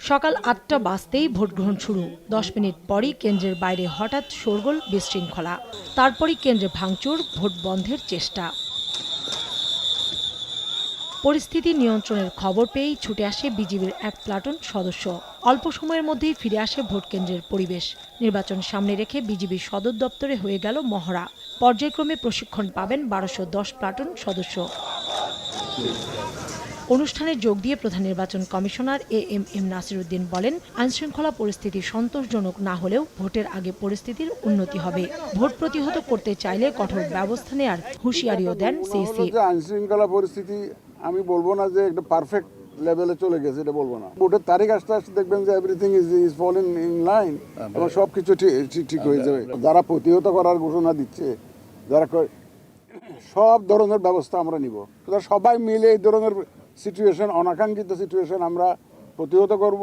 সকাল আটটা বাজতেই ভোট গ্রহণ শুরু। দশ মিনিট পরই কেন্দ্রের বাইরে হঠাৎ শোরগোল, বিশৃঙ্খলা। তারপরই কেন্দ্রে ভাঙচুর, ভোট বন্ধের চেষ্টা। পরিস্থিতি নিয়ন্ত্রণের খবর পেয়েই ছুটে আসে বিজিবির এক প্লাটুন সদস্য। অল্প সময়ের মধ্যেই ফিরে আসে ভোট কেন্দ্রের পরিবেশ। নির্বাচন সামনে রেখে বিজিবির সদর দপ্তরে হয়ে গেল মহড়া। পর্যায়ক্রমে প্রশিক্ষণ পাবেন বারোশো দশ প্লাটুন সদস্য। অনুষ্ঠানে যোগ দিয়ে প্রধান নির্বাচন commissioner A M M Nasiruddin বলেন আইনশৃঙ্খলা পরিস্থিতি সন্তোষজনক না হলেও ভোটের আগে পরিস্থিতির উন্নতি হবে। ভোট প্রতিহত করতে চাইলে কঠোর ব্যবস্থা নেয়ার হুঁশিয়ারিও দেন সিসি। যে আইন শৃঙ্খলা পরিস্থিতি আমি বলব না যে একটা পারফেক্ট লেভেলে চলে গেছে এটা বলব না। ভোটের তারিখ আসতে আসতে দেখবেন যে everything is is fall in in line এবং সব কিছু ঠিক হয়ে যাবে। যারা প্রতিহত করার ঘোষণা দিচ্ছে যারা সব ধরনের ব্যবস্থা আমরা নিব। সবাই মিলে এই ধরনের সিচুয়েশন অনাকাঙ্ক্ষিত সিচুয়েশন আমরা প্রতিহত করব।